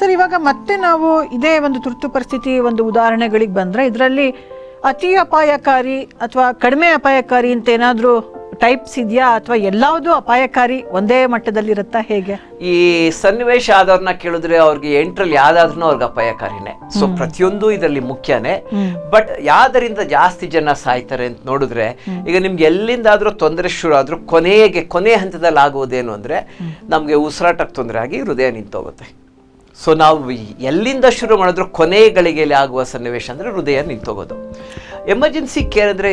Sir ಇವಾಗ ಮತ್ತೆ ನಾವು ಇದೇ ಒಂದು ತುರ್ತು ಪರಿಸ್ಥಿತಿ ಒಂದು ಉದಾಹರಣೆಗಳಿಗೆ ಬಂದ್ರೆ ಇದರಲ್ಲಿ ಅತಿ ಅಪಾಯಕಾರಿ ಅಥವಾ ಕಡಿಮೆ ಅಪಾಯಕಾರಿ ಅಂತ ಏನಾದರೂ ಟೈಪ್ಸ್ ಇದೆಯಾ? ಅಥವಾ ಎಲ್ಲಾವುದು ಅಪಾಯಕಾರಿ ಒಂದೇ ಮಟ್ಟದಲ್ಲಿ ಇರುತ್ತಾ ಹೇಗೆ? ಈ ಸನ್ನಿವೇಶ ಆದವ್ರನ್ನ ಕೇಳಿದ್ರೆ ಅವ್ರಿಗೆ ಎಂಟ್ರಲ್ಲಿ ಯಾವ್ದಾದ್ರೂ ಅವ್ರಿಗೆ ಅಪಾಯಕಾರಿನೇ. ಸೊ ಪ್ರತಿಯೊಂದು ಇದರಲ್ಲಿ ಮುಖ್ಯನೇ. ಬಟ್ ಯಾವ್ದರಿಂದ ಜಾಸ್ತಿ ಜನ ಸಾಯ್ತಾರೆ ಅಂತ ನೋಡಿದ್ರೆ ಈಗ ನಿಮ್ಗೆ ಎಲ್ಲಿಂದಾದ್ರೂ ತೊಂದರೆ ಶುರು ಆದ್ರೂ ಕೊನೆಗೆ ಕೊನೆ ಹಂತದಲ್ಲಿ ಆಗುವುದೇನು ಅಂದ್ರೆ ನಮ್ಗೆ ಉಸಿರಾಟಕ್ಕೆ ತೊಂದರೆ ಆಗಿ ಹೃದಯ ನಿಂತೋಗುತ್ತೆ. ಸೊ ನಾವು ಎಲ್ಲಿಂದ ಶುರು ಮಾಡಿದ್ರು ಕೊನೆ ಗಳಿಗೆಯಲ್ಲಿ ಆಗುವ ಸನ್ನಿವೇಶ ಅಂದರೆ ಹೃದಯ ನಿಂತೋಗೋದು. ಎಮರ್ಜೆನ್ಸಿ ಕೇರ್ ಅಂದರೆ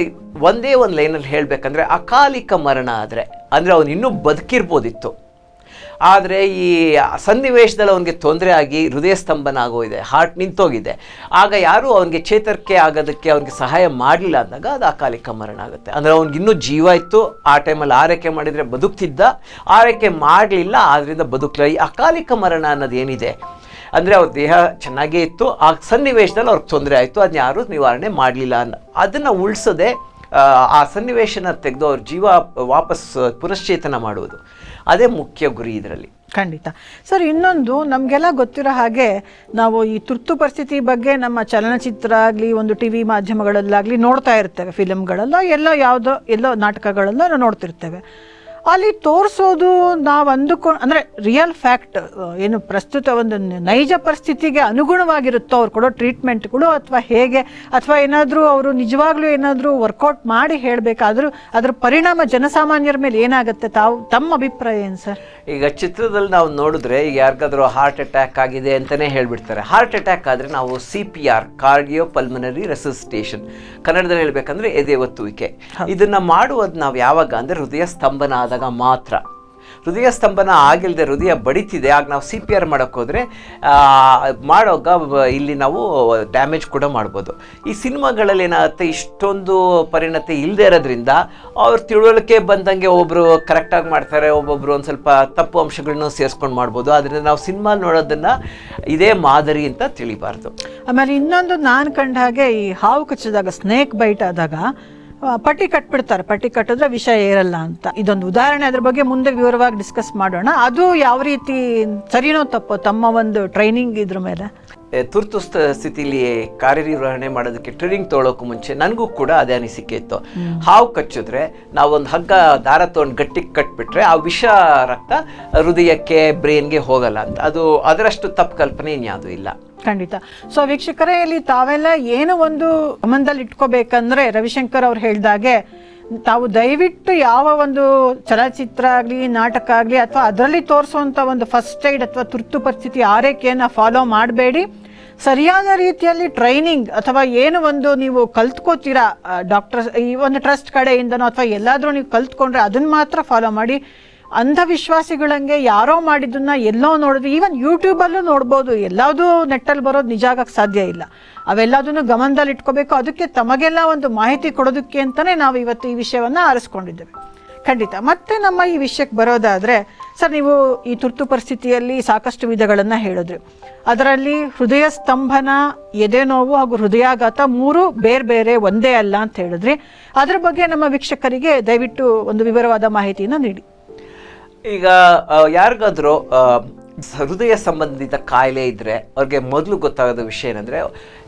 ಒಂದೇ ಒಂದು ಲೈನಲ್ಲಿ ಹೇಳಬೇಕಂದ್ರೆ ಅಕಾಲಿಕ ಮರಣ ಆದರೆ, ಅಂದರೆ ಅವನು ಇನ್ನೂ ಬದುಕಿರ್ಬೋದಿತ್ತು. ಆದರೆ ಈ ಸನ್ನಿವೇಶದಲ್ಲಿ ಅವನಿಗೆ ತೊಂದರೆ ಆಗಿ ಹೃದಯ ಸ್ತಂಭನ ಆಗೋಗಿದೆ ಹಾರ್ಟ್ ನಿಂತೋಗಿದೆ. ಆಗ ಯಾರೂ ಅವನಿಗೆ ಚೇತರಿಕೆ ಆಗೋದಕ್ಕೆ ಅವನಿಗೆ ಸಹಾಯ ಮಾಡಲಿಲ್ಲ ಅಂದಾಗ ಅದು ಅಕಾಲಿಕ ಮರಣ ಆಗುತ್ತೆ. ಅಂದರೆ ಅವ್ನಿಗೆ ಇನ್ನೂ ಜೀವ ಇತ್ತು, ಆ ಟೈಮಲ್ಲಿ ಆರೈಕೆ ಮಾಡಿದರೆ ಬದುಕ್ತಿದ್ದ. ಆರೈಕೆ ಮಾಡಲಿಲ್ಲ ಆದ್ದರಿಂದ ಬದುಕಲಿಲ್ಲ. ಈ ಅಕಾಲಿಕ ಮರಣ ಅನ್ನೋದು ಏನಿದೆ? ಅಂದರೆ ಅವ್ರ ದೇಹ ಚೆನ್ನಾಗೇ ಇತ್ತು. ಆ ಸನ್ನಿವೇಶದಲ್ಲಿ ಅವ್ರಿಗೆ ತೊಂದರೆ ಆಯಿತು. ಅದನ್ನ ಯಾರೂ ನಿವಾರಣೆ ಮಾಡಲಿಲ್ಲ ಅನ್ನ ಅದನ್ನು ಉಳಿಸದೆ ಆ, ಸನ್ನಿವೇಶನ ತೆಗೆದು ಅವ್ರ ಜೀವ ವಾಪಸ್ ಪುನಶ್ಚೇತನ ಮಾಡುವುದು. ಅದೇ ಮುಖ್ಯ ಗುರಿ ಇದರಲ್ಲಿ. ಖಂಡಿತ. ಸರ್ ಇನ್ನೊಂದು ನಮಗೆಲ್ಲ ಗೊತ್ತಿರೋ ಹಾಗೆ ನಾವು ಈ ತುರ್ತು ಪರಿಸ್ಥಿತಿ ಬಗ್ಗೆ ನಮ್ಮ ಚಲನಚಿತ್ರ ಆಗಲಿ ಒಂದು ಟಿ ವಿ ಮಾಧ್ಯಮಗಳಲ್ಲಾಗಲಿ ನೋಡ್ತಾ ಇರ್ತೇವೆ. ಫಿಲಮ್ಗಳಲ್ಲೋ ಎಲ್ಲೋ ಯಾವುದೋ ಎಲ್ಲೋ ನಾಟಕಗಳಲ್ಲೋ ನೋಡ್ತಿರ್ತೇವೆ. ಅಲ್ಲಿ ತೋರಿಸೋದು ನಾವು ಅಂದುಕೊಂಡು ಅಂದರೆ ರಿಯಲ್ ಫ್ಯಾಕ್ಟ್ ಏನು ಪ್ರಸ್ತುತ ಒಂದು ನೈಜ ಪರಿಸ್ಥಿತಿಗೆ ಅನುಗುಣವಾಗಿರುತ್ತೋ ಅವ್ರು ಕೊಡೋ ಟ್ರೀಟ್ಮೆಂಟ್ಗಳು ಅಥವಾ ಹೇಗೆ ಅಥವಾ ಏನಾದರೂ ಅವರು ನಿಜವಾಗ್ಲೂ ಏನಾದರೂ ವರ್ಕೌಟ್ ಮಾಡಿ ಹೇಳಬೇಕಾದ್ರೂ ಅದ್ರ ಪರಿಣಾಮ ಜನಸಾಮಾನ್ಯರ ಮೇಲೆ ಏನಾಗುತ್ತೆ ತಾವು ತಮ್ಮ ಅಭಿಪ್ರಾಯ ಏನು ಸರ್? ಈಗ ಚಿತ್ರದಲ್ಲಿ ನಾವು ನೋಡಿದ್ರೆ ಈಗ ಯಾರಿಗಾದರೂ ಹಾರ್ಟ್ ಅಟ್ಯಾಕ್ ಆಗಿದೆ ಅಂತಲೇ ಹೇಳ್ಬಿಡ್ತಾರೆ. ಹಾರ್ಟ್ ಅಟ್ಯಾಕ್ ಆದರೆ ನಾವು C P R cardio pulmonary resuscitation ಕನ್ನಡದಲ್ಲಿ ಹೇಳಬೇಕಂದ್ರೆ ಎದೆ ಒತ್ತುವಿಕೆ. ಇದನ್ನು ಮಾಡುವುದು ನಾವು ಯಾವಾಗ ಅಂದರೆ ಹೃದಯ ಸ್ತಂಭನ ಆದಾಗ ಮಾತ್ರ. ಹೃದಯ ಸ್ತಂಭನ ಆಗಿಲ್ಲದೆ ಹೃದಯ ಬಡಿತಿದೆ. ಆಗ ನಾವು ಸಿ ಪಿ ಆರ್ ಮಾಡೋಕ್ಕೋದ್ರೆ ಮಾಡೋಗ ಇಲ್ಲಿ ನಾವು ಡ್ಯಾಮೇಜ್ ಕೂಡ ಮಾಡ್ಬೋದು. ಈ ಸಿನಿಮಾಗಳಲ್ಲಿ ಏನಾಗುತ್ತೆ, ಇಷ್ಟೊಂದು ಪರಿಣತಿ ಇಲ್ಲದೆ ಇರೋದ್ರಿಂದ ಅವ್ರ ತಿಳುವಳಿಕೆ ಬಂದಂಗೆ ಒಬ್ಬರು ಕರೆಕ್ಟಾಗಿ ಮಾಡ್ತಾರೆ, ಒಬ್ಬೊಬ್ರು ಒಂದು ಸ್ವಲ್ಪ ತಪ್ಪು ಅಂಶಗಳನ್ನ ಸೇರಿಸ್ಕೊಂಡು ಮಾಡ್ಬೋದು. ಅದರಿಂದ ನಾವು ಸಿನಿಮಾ ನೋಡೋದನ್ನು ಇದೇ ಮಾದರಿ ಅಂತ ತಿಳಿಬಾರ್ದು. ಆಮೇಲೆ ಇನ್ನೊಂದು ನಾನು ಕಂಡ ಹಾಗೆ ಈ ಹಾವು ಕಚ್ಚಿದಾಗ ಸ್ನೇಕ್ ಬೈಟ್ ಆದಾಗ ಪಟ್ಟಿ ಕಟ್ಬಿಡ್ತಾರೆ. ಪಟ್ಟಿ ಕಟ್ಟಿದ್ರೆ ವಿಷಯ ಏರಲ್ಲ ಅಂತ. ಇದೊಂದು ಉದಾಹರಣೆ, ಅದ್ರ ಬಗ್ಗೆ ಮುಂದೆ ವಿವರವಾಗಿ ಡಿಸ್ಕಸ್ ಮಾಡೋಣ. ಅದು ಯಾವ ರೀತಿ, ಸರಿನೋ ತಪ್ಪೋ, ತಮ್ಮ ಒಂದು ಟ್ರೈನಿಂಗ್ ಇದ್ರ ಮೇಲೆ. ತುರ್ತು ಸ್ಥ- ಸ್ಥಿತಿಲಿ ಕಾರ್ಯನಿರ್ವಹಣೆ ಮಾಡೋದಕ್ಕೆ ಟ್ರೈನಿಂಗ್ ತೊಗೊಳೋಕ್ಕೂ ಮುಂಚೆ ನನಗೂ ಕೂಡ ಅದೇ ಅನಿಸಿಕೆ ಇತ್ತು. ಹಾವು ಕಚ್ಚಿದ್ರೆ ನಾವೊಂದು ಹಗ್ಗ ದಾರ ತೊಗೊಂಡು ಗಟ್ಟಿಗೆ ಕಟ್ಬಿಟ್ರೆ ಆ ವಿಷ ರಕ್ತ ಹೃದಯಕ್ಕೆ ಬ್ರೈನ್ಗೆ ಹೋಗಲ್ಲ ಅಂತ. ಅದು ಅದರಷ್ಟು ತಪ್ಪು ಕಲ್ಪನೆ ಇನ್ಯಾವುದೂ ಇಲ್ಲ. ಖಂಡಿತ. ಸೊ ವೀಕ್ಷಕರೇ ಇಲ್ಲಿ ತಾವೆಲ್ಲ ಏನು ಒಂದು ಗಮನದಲ್ಲಿ ಇಟ್ಕೋಬೇಕಂದ್ರೆ ರವಿಶಂಕರ್ ಅವ್ರು ಹೇಳ್ದಾಗೆ ತಾವು ದಯವಿಟ್ಟು ಯಾವ ಒಂದು ಚಲನಚಿತ್ರ ಆಗಲಿ, ನಾಟಕ ಆಗಲಿ, ಅಥವಾ ಅದರಲ್ಲಿ ತೋರಿಸುವಂಥ ಒಂದು ಫಸ್ಟ್ ಏಡ್ ಅಥವಾ ತುರ್ತು ಪರಿಸ್ಥಿತಿ ಆರೈಕೆಯನ್ನು ಫಾಲೋ ಮಾಡಬೇಡಿ. ಸರಿಯಾದ ರೀತಿಯಲ್ಲಿ ಟ್ರೈನಿಂಗ್ ಅಥವಾ ಏನು ಒಂದು ನೀವು ಕಲ್ತ್ಕೋತೀರಾ ಡಾಕ್ಟರ್ ಈ ಒಂದು ಟ್ರಸ್ಟ್ ಕಡೆಯಿಂದನೋ ಅಥವಾ ಎಲ್ಲಾದರೂ ನೀವು ಕಲ್ತ್ಕೊಂಡ್ರೆ ಅದನ್ನು ಮಾತ್ರ ಫಾಲೋ ಮಾಡಿ. ಅಂಧವಿಶ್ವಾಸಿಗಳಂಗೆ ಯಾರೋ ಮಾಡಿದ್ದನ್ನ ಎಲ್ಲೋ ನೋಡಿದ್ವಿ ಈವನ್ ಯೂಟ್ಯೂಬಲ್ಲೂ ನೋಡ್ಬೋದು. ಎಲ್ಲದೂ ನೆಟ್ಟಲ್ಲಿ ಬರೋದು ನಿಜ ಆಗಕ್ಕೆ ಸಾಧ್ಯ ಇಲ್ಲ. ಅವೆಲ್ಲದನ್ನು ಗಮನದಲ್ಲಿ ಇಟ್ಕೋಬೇಕು. ಅದಕ್ಕೆ ತಮಗೆಲ್ಲ ಒಂದು ಮಾಹಿತಿ ಕೊಡೋದಕ್ಕೆ ಅಂತಲೇ ನಾವು ಇವತ್ತು ಈ ವಿಷಯವನ್ನು ಆರಿಸ್ಕೊಂಡಿದ್ದೇವೆ. ಖಂಡಿತ. ಮತ್ತೆ ನಮ್ಮ ಈ ವಿಷಯಕ್ಕೆ ಬರೋದಾದರೆ, ಸರ್ ನೀವು ಈ ತುರ್ತು ಪರಿಸ್ಥಿತಿಯಲ್ಲಿ ಸಾಕಷ್ಟು ವಿಧಗಳನ್ನು ಹೇಳಿದ್ರಿ. ಅದರಲ್ಲಿ ಹೃದಯ ಸ್ತಂಭನ, ಎದೆ ನೋವು ಹಾಗೂ ಹೃದಯಾಘಾತ ಮೂರು ಬೇರೆ ಬೇರೆ ಒಂದೇ ಅಲ್ಲ ಅಂತ ಹೇಳಿದ್ರಿ. ಅದ್ರ ಬಗ್ಗೆ ನಮ್ಮ ವೀಕ್ಷಕರಿಗೆ ದಯವಿಟ್ಟು ಒಂದು ವಿವರವಾದ ಮಾಹಿತಿಯನ್ನು ನೀಡಿ. ಈಗ ಯಾರಿಗಾದರೂ ಹೃದಯ ಸಂಬಂಧಿತ ಕಾಯಿಲೆ ಇದ್ದರೆ ಅವ್ರಿಗೆ ಮೊದಲು ಗೊತ್ತಾಗೋದ ವಿಷಯ ಏನಂದರೆ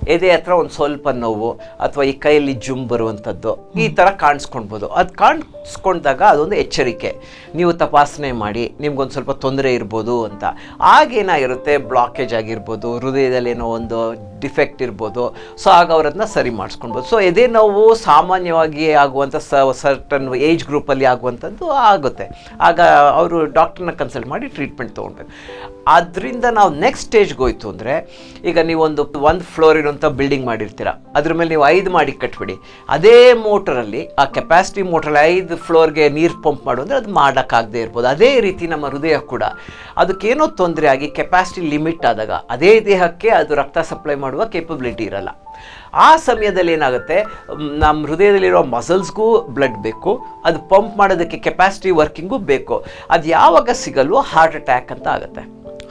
ಎದೆ ಹತ್ರ ಒಂದು ಸ್ವಲ್ಪ ನೋವು ಅಥವಾ ಈ ಕೈಯಲ್ಲಿ ಜುಮ್ ಬರುವಂಥದ್ದು ಈ ಥರ ಕಾಣಿಸ್ಕೊಳ್ಬೋದು ಅದು ಕಾಣಿಸ್ಕೊಂಡಾಗ ಅದೊಂದು ಎಚ್ಚರಿಕೆ. ನೀವು ತಪಾಸಣೆ ಮಾಡಿ ನಿಮ್ಗೊಂದು ಸ್ವಲ್ಪ ತೊಂದರೆ ಇರ್ಬೋದು ಅಂತ. ಆಗೇನಾಗಿರುತ್ತೆ ಬ್ಲಾಕೇಜ್ ಆಗಿರ್ಬೋದು ಹೃದಯದಲ್ಲಿ ಏನೋ ಒಂದು ಡಿಫೆಕ್ಟ್ ಇರ್ಬೋದು. ಸೊ ಆಗ ಅವರದನ್ನ ಸರಿ ಮಾಡಿಸ್ಕೊಳ್ಬೋದು. ಸೊ ಇದೇ ನಾವು ಸಾಮಾನ್ಯವಾಗಿ ಆಗುವಂಥ ಸರ್ಟನ್ ಏಜ್ ಗ್ರೂಪಲ್ಲಿ ಆಗುವಂಥದ್ದು ಆಗುತ್ತೆ. ಆಗ ಅವರು ಡಾಕ್ಟರ್ನ ಕನ್ಸಲ್ಟ್ ಮಾಡಿ ಟ್ರೀಟ್ಮೆಂಟ್ ತೊಗೊಳ್ಬೇಕು ಅದರಿಂದ ನಾವು ನೆಕ್ಸ್ಟ್ ಸ್ಟೇಜ್ಗೆ ಹೋಯ್ತು ಅಂದರೆ, ಈಗ ನೀವೊಂದು ಒಂದು ಫ್ಲೋರ್ ಇರುವಂಥ ಬಿಲ್ಡಿಂಗ್ ಮಾಡಿರ್ತೀರ. ಅದ್ರ ಮೇಲೆ ನೀವು ಐದು ಮಾಡಿ ಕಟ್ಬಿಡಿ. ಅದೇ ಮೋಟರಲ್ಲಿ ಆ ಕೆಪಾಸಿಟಿ ಮೋಟ್ರಲ್ಲಿ ಐದು ಫ್ಲೋರ್ಗೆ ನೀರು ಪಂಪ್ ಮಾಡು ಅಂದರೆ ಅದು ಮಾಡೋಕ್ಕಾಗದೇ ಇರ್ಬೋದು. ಅದೇ ರೀತಿ ನಮ್ಮ ಹೃದಯ ಕೂಡ. ಅದಕ್ಕೇನೋ ತೊಂದರೆ ಆಗಿ ಕೆಪಾಸಿಟಿ ಲಿಮಿಟ್ ಆದಾಗ, ಅದೇ ದೇಹಕ್ಕೆ ಅದು ರಕ್ತ ಸಪ್ಲೈ ಮಾಡುವ ಕೇಪಬಿಲಿಟಿ ಇರಲ್ಲ. ಆ ಸಮಯದಲ್ಲಿ ಏನಾಗುತ್ತೆ? ನಮ್ಮ ಹೃದಯದಲ್ಲಿರೋ ಮಸಲ್ಸ್ಗೂ ಬ್ಲಡ್ ಬೇಕು, ಅದು ಪಂಪ್ ಮಾಡೋದಕ್ಕೆ ಕೆಪಾಸಿಟಿ ವರ್ಕಿಂಗು ಬೇಕು. ಅದು ಯಾವಾಗ ಸಿಗಲ್ವೋ ಹಾರ್ಟ್ ಅಟ್ಯಾಕ್ ಅಂತ ಆಗುತ್ತೆ.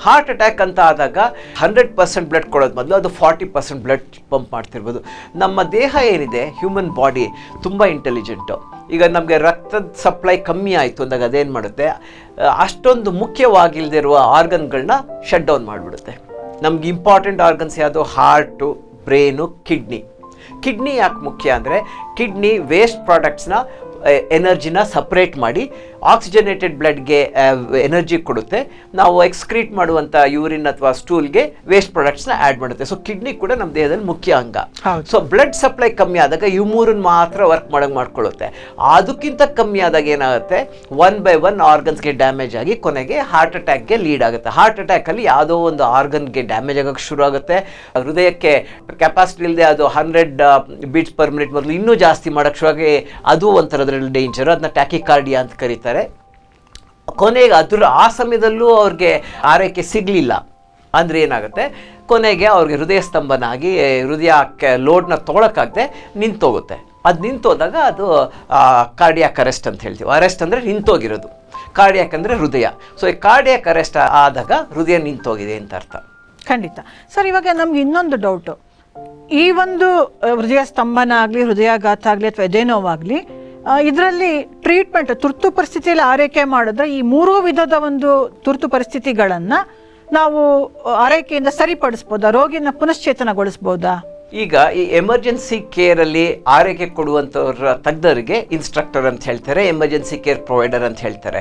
ಹಾರ್ಟ್ ಅಟ್ಯಾಕ್ ಅಂತ ಆದಾಗ ಹಂಡ್ರೆಡ್ ಪರ್ಸೆಂಟ್ ಬ್ಲಡ್ ಕೊಡೋದು ಬದಲು ಅದು ಫಾರ್ಟಿ ಪರ್ಸೆಂಟ್ ಬ್ಲಡ್ ಪಂಪ್ ಮಾಡ್ತಿರ್ಬೋದು. ನಮ್ಮ ದೇಹ ಏನಿದೆ? ಹ್ಯೂಮನ್ ಬಾಡಿ ತುಂಬ ಇಂಟೆಲಿಜೆಂಟು ಈಗ ನಮಗೆ ರಕ್ತದ ಸಪ್ಲೈ ಕಮ್ಮಿ ಆಯಿತು ಅಂದಾಗ ಅದೇನು ಮಾಡುತ್ತೆ? ಅಷ್ಟೊಂದು ಮುಖ್ಯವಾಗಿಲ್ದಿರುವ ಆರ್ಗನ್ಗಳನ್ನ ಶಟ್ ಡೌನ್ ಮಾಡಿಬಿಡುತ್ತೆ. ನಮ್ಗೆ ಇಂಪಾರ್ಟೆಂಟ್ ಆರ್ಗನ್ಸ್ ಯಾವುದು? ಹಾರ್ಟು ಬ್ರೈನು ಕಿಡ್ನಿ ಕಿಡ್ನಿ ಯಾಕೆ ಮುಖ್ಯ ಅಂದರೆ ಕಿಡ್ನಿ ವೇಸ್ಟ್ ಪ್ರಾಡಕ್ಟ್ಸ್ನ ಎನರ್ಜಿನ ಸಪ್ರೇಟ್ ಮಾಡಿ ಆಕ್ಸಿಜನೇಟೆಡ್ ಬ್ಲಡ್ಗೆ ಎನರ್ಜಿ ಕೊಡುತ್ತೆ. ನಾವು ಎಕ್ಸ್ಕ್ರೀಟ್ ಮಾಡುವಂಥ ಯೂರಿನ್ ಅಥವಾ ಸ್ಟೂಲ್ಗೆ ವೇಸ್ಟ್ ಪ್ರಾಡಕ್ಟ್ಸ್ನ ಆ್ಯಡ್ ಮಾಡುತ್ತೆ. ಸೊ ಕಿಡ್ನಿ ಕೂಡ ನಮ್ಮ ದೇಹದಲ್ಲಿ ಮುಖ್ಯ ಅಂಗ. ಸೊ ಬ್ಲಡ್ ಸಪ್ಲೈ ಕಮ್ಮಿ ಆದಾಗ ಇವು ಮೂರನ್ನು ಮಾತ್ರ ವರ್ಕ್ ಮಾಡೋಂಗೆ ಮಾಡ್ಕೊಳ್ಳುತ್ತೆ ಅದಕ್ಕಿಂತ ಕಮ್ಮಿ ಆದಾಗ ಏನಾಗುತ್ತೆ? ಒನ್ ಬೈ ಒನ್ ಆರ್ಗನ್ಸ್ಗೆ ಡ್ಯಾಮೇಜ್ ಆಗಿ ಕೊನೆಗೆ ಹಾರ್ಟ್ ಅಟ್ಯಾಕ್ಗೆ ಲೀಡ್ ಆಗುತ್ತೆ. ಹಾರ್ಟ್ ಅಟ್ಯಾಕಲ್ಲಿ ಯಾವುದೋ ಒಂದು ಆರ್ಗನ್ಗೆ ಡ್ಯಾಮೇಜ್ ಆಗೋಕ್ಕೆ ಶುರು ಆಗುತ್ತೆ. ಹೃದಯಕ್ಕೆ ಕೆಪಾಸಿಟಿ ಇಲ್ಲದೆ ಅದು ಹಂಡ್ರೆಡ್ ಬೀಟ್ಸ್ ಪರ್ ಮಿನಿಟ್ ಮೊದಲು ಇನ್ನೂ ಜಾಸ್ತಿ ಮಾಡೋಕ್ಕೆ ಶುರುವಾಗಿ ಅದು ಒಂಥರದ್ರಲ್ಲಿ ಡೇಂಜರು ಅದನ್ನ ಟ್ಯಾಕಿಕಾರ್ಡಿಯಾ ಅಂತ ಕರೀತಾರೆ. ಕೊನೆಗೆ ಅದ್ರ ಆ ಸಮಯದಲ್ಲೂ ಅವ್ರಿಗೆ ಆರೈಕೆ ಸಿಗಲಿಲ್ಲ. ಅಂದರೆ ಏನಾಗುತ್ತೆ? ಕೊನೆಗೆ ಅವ್ರಿಗೆ ಹೃದಯ ಸ್ತಂಭನ ಆಗಿ ಹೃದಯಕ್ಕೆ ಲೋಡ್ನ ತೊಗೊಳಕ್ಕಾಗದೆ ನಿಂತೋಗುತ್ತೆ. ಅದು ನಿಂತೋದಾಗ ಅದು ಕಾರ್ಡಿಯಾಕ್ ಅರೆಸ್ಟ್ ಅಂತ ಹೇಳ್ತೀವಿ. ಅರೆಸ್ಟ್ ಅಂದರೆ ನಿಂತೋಗಿರೋದು. ಕಾರ್ಡಿಯಾಕ್ ಅಂದರೆ ಹೃದಯ. ಸೊ ಈ ಕಾರ್ಡಿಯಾಕ್ ಅರೆಸ್ಟ್ ಆದಾಗ ಹೃದಯ ನಿಂತೋಗಿದೆ ಅಂತ ಅರ್ಥ. ಖಂಡಿತ. ಸರ್, ಇವಾಗ ನಮ್ಗೆ ಇನ್ನೊಂದು ಡೌಟು ಈ ಒಂದು ಹೃದಯ ಸ್ತಂಭನ ಆಗಲಿ ಹೃದಯಾಘಾತ ಆಗಲಿ ಅಥವಾ ಎದೆನೋವಾಗಲಿ ಇದರಲ್ಲಿ ಟ್ರೀಟ್ಮೆಂಟ್ ತುರ್ತು ಪರಿಸ್ಥಿತಿಯಲ್ಲಿ ಆರೈಕೆ ಮಾಡಿದ್ರೆ ಈ ಮೂರೂ ವಿಧದ ಒಂದು ತುರ್ತು ಪರಿಸ್ಥಿತಿಗಳನ್ನು ನಾವು ಆರೈಕೆಯಿಂದ ಸರಿಪಡಿಸ್ಬೋದಾ? ರೋಗಿನ ಪುನಶ್ಚೇತನಗೊಳಿಸ್ಬೋದಾ? ಈಗ ಈ ಎಮರ್ಜೆನ್ಸಿ ಕೇರಲ್ಲಿ ಆರೈಕೆ ಕೊಡುವಂಥವ್ರ ತಜ್ಞರಿಗೆ ಇನ್ಸ್ಟ್ರಕ್ಟರ್ ಅಂತ ಹೇಳ್ತಾರೆ ಎಮರ್ಜೆನ್ಸಿ ಕೇರ್ ಪ್ರೊವೈಡರ್ ಅಂತ ಹೇಳ್ತಾರೆ.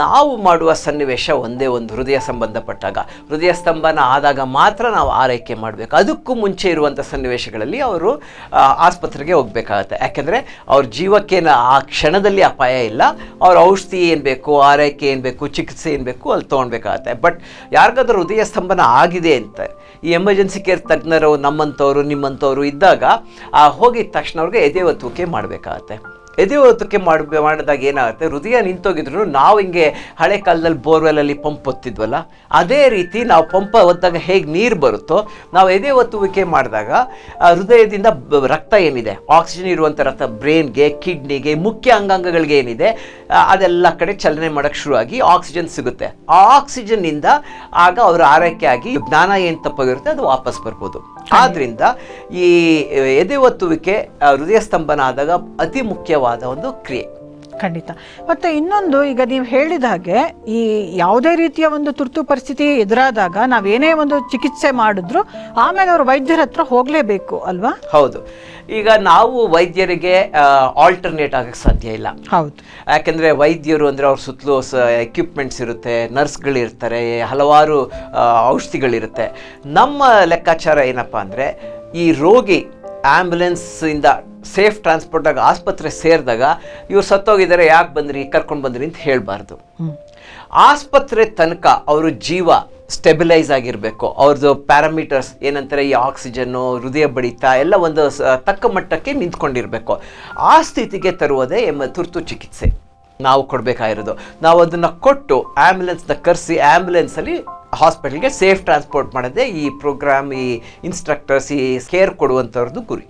ನಾವು ಮಾಡುವ ಸನ್ನಿವೇಶ ಒಂದೇ ಒಂದು ಹೃದಯ ಸಂಬಂಧಪಟ್ಟಾಗ. ಹೃದಯ ಸ್ತಂಭನ ಆದಾಗ ಮಾತ್ರ ನಾವು ಆರೈಕೆ ಮಾಡಬೇಕು. ಅದಕ್ಕೂ ಮುಂಚೆ ಇರುವಂಥ ಸನ್ನಿವೇಶಗಳಲ್ಲಿ ಅವರು ಆಸ್ಪತ್ರೆಗೆ ಹೋಗ್ಬೇಕಾಗತ್ತೆ. ಯಾಕೆಂದರೆ ಅವ್ರ ಜೀವಕ್ಕೇನು ಆ ಕ್ಷಣದಲ್ಲಿ ಅಪಾಯ ಇಲ್ಲ. ಅವ್ರ ಔಷಧಿ ಏನು ಬೇಕು, ಆರೈಕೆ ಏನು ಬೇಕು, ಚಿಕಿತ್ಸೆ ಏನು ಬೇಕು ಅಲ್ಲಿ ತೊಗೊಳ್ಬೇಕಾಗತ್ತೆ ಬಟ್ ಯಾರಿಗಾದ್ರೂ ಹೃದಯ ಸ್ತಂಭನ ಆಗಿದೆ ಅಂತ, ಈ ಎಮರ್ಜೆನ್ಸಿ ಕೇರ್ ತಜ್ಞರು ನಮ್ಮಂಥವ್ರು ನಿಮ್ಮಂಥವ್ರು ಇದ್ದಾಗ ಆ ಹೋಗಿದ ತಕ್ಷಣ ಅವ್ರಿಗೆ ಎದೆ ಒತ್ತುವಿಕೆ ಮಾಡಬೇಕಾಗತ್ತೆ. ಎದೆ ಒತ್ತುವಿಕೆ ಮಾಡಿ ಮಾಡಿದಾಗ ಏನಾಗುತ್ತೆ? ಹೃದಯ ನಿಂತೋಗಿದ್ರು ನಾವು ಹಿಂಗೆ ಹಳೆ ಕಾಲದಲ್ಲಿ ಬೋರ್ವೆಲಲ್ಲಿ ಪಂಪ್ ಒತ್ತಿದ್ವಲ್ಲ? ಅದೇ ರೀತಿ ನಾವು ಪಂಪ್ ಒತ್ತಾಗ ಹೇಗೆ ನೀರು ಬರುತ್ತೋ ನಾವು ಎದೆ ಒತ್ತುವಿಕೆ ಮಾಡಿದಾಗ ಹೃದಯದಿಂದ ರಕ್ತ ಏನಿದೆ? ಆಕ್ಸಿಜನ್ ಇರುವಂಥ ರಕ್ತ ಬ್ರೈನ್ಗೆ ಕಿಡ್ನಿಗೆ ಮುಖ್ಯ ಅಂಗಾಂಗಗಳಿಗೆ ಏನಿದೆ? ಅದೆಲ್ಲ ಕಡೆ ಚಲನೆ ಮಾಡೋಕ್ಕೆ ಶುರುವಾಗಿ ಆಕ್ಸಿಜನ್ ಸಿಗುತ್ತೆ. ಆ ಆಕ್ಸಿಜನ್ನಿಂದ ಆಗ ಅವರ ಆರೈಕೆ ಆಗಿ ಜ್ಞಾನ ಏನು ತಪ್ಪಾಗಿರುತ್ತೆ ಅದು ವಾಪಸ್ ಬರ್ಬೋದು. ಆದ್ದರಿಂದ ಈ ಎದೆ ಒತ್ತುವಿಕೆ ಹೃದಯ ಸ್ತಂಭನ ಆದಾಗ ಅತಿ ಮುಖ್ಯವಾದ ಒಂದು ಕ್ರಿಯೆ. ಖಂಡಿತ. ಮತ್ತೆ ಇನ್ನೊಂದು ಈಗ ನೀವು ಹೇಳಿದ ಹಾಗೆ ಈ ಯಾವುದೇ ರೀತಿಯ ಒಂದು ತುರ್ತು ಪರಿಸ್ಥಿತಿ ಎದುರಾದಾಗ ನಾವೇನೇ ಒಂದು ಚಿಕಿತ್ಸೆ ಮಾಡಿದ್ರು ಆಮೇಲೆ ಅವರು ವೈದ್ಯರ ಹತ್ರ ಹೋಗಲೇಬೇಕು ಅಲ್ವಾ? ಹೌದು. ಈಗ ನಾವು ವೈದ್ಯರಿಗೆ ಆಲ್ಟರ್ನೇಟ್ ಆಗಕ್ಕೆ ಸಾಧ್ಯ ಇಲ್ಲ. ಹೌದು. ಯಾಕೆಂದರೆ ವೈದ್ಯರು ಅಂದರೆ ಅವ್ರ ಸುತ್ತಲೂ ಎಕ್ವಿಪ್ಮೆಂಟ್ಸ್ ಇರುತ್ತೆ ನರ್ಸ್ಗಳಿರ್ತಾರೆ ಹಲವಾರು ಔಷಧಿಗಳಿರುತ್ತೆ. ನಮ್ಮ ಲೆಕ್ಕಾಚಾರ ಏನಪ್ಪ ಅಂದರೆ ಈ ರೋಗಿ ಆ್ಯಂಬುಲೆನ್ಸಿಂದ ಸೇಫ್ ಟ್ರಾನ್ಸ್ಪೋರ್ಟಾಗಿ ಆಸ್ಪತ್ರೆ ಸೇರಿದಾಗ ಇವ್ರು ಸತ್ತೋಗಿದ್ದಾರೆ, ಯಾಕೆ ಬಂದ್ರಿ, ಕರ್ಕೊಂಡು ಬಂದ್ರಿ ಅಂತ ಹೇಳಬಾರ್ದು. ಆಸ್ಪತ್ರೆ ತನಕ ಅವರು ಜೀವ ಸ್ಟೆಬಿಲೈಸ್ ಆಗಿರಬೇಕು. ಅವ್ರದ್ದು ಪ್ಯಾರಾಮೀಟರ್ಸ್ ಏನಂತಾರೆ, ಈ ಆಕ್ಸಿಜನ್ನು ಹೃದಯ ಬಡಿತ ಎಲ್ಲ ಒಂದು ತಕ್ಕ ಮಟ್ಟಕ್ಕೆ ನಿಂತ್ಕೊಂಡಿರಬೇಕು. ಆ ಸ್ಥಿತಿಗೆ ತರುವುದೇ ಎಮ್ಮ, ತುರ್ತು ಚಿಕಿತ್ಸೆ. ನಾವು ಕೊಡಬೇಕಾಗಿರೋದು. ನಾವು ಅದನ್ನು ಕೊಟ್ಟು ಆ್ಯಂಬುಲೆನ್ಸ್ನ ಕರೆಸಿ ಆ್ಯಂಬುಲೆನ್ಸಲ್ಲಿ ಹಾಸ್ಪಿಟಲ್ಗೆ ಸೇಫ್ ಟ್ರಾನ್ಸ್ಪೋರ್ಟ್ ಮಾಡೋದೇ ಈ ಪ್ರೋಗ್ರಾಮ್ ಈ ಇನ್ಸ್ಟ್ರಕ್ಟರ್ಸ್ ಈ ಕೇರ್ ಕೊಡುವಂಥವ್ರದ್ದು ಗುರಿ.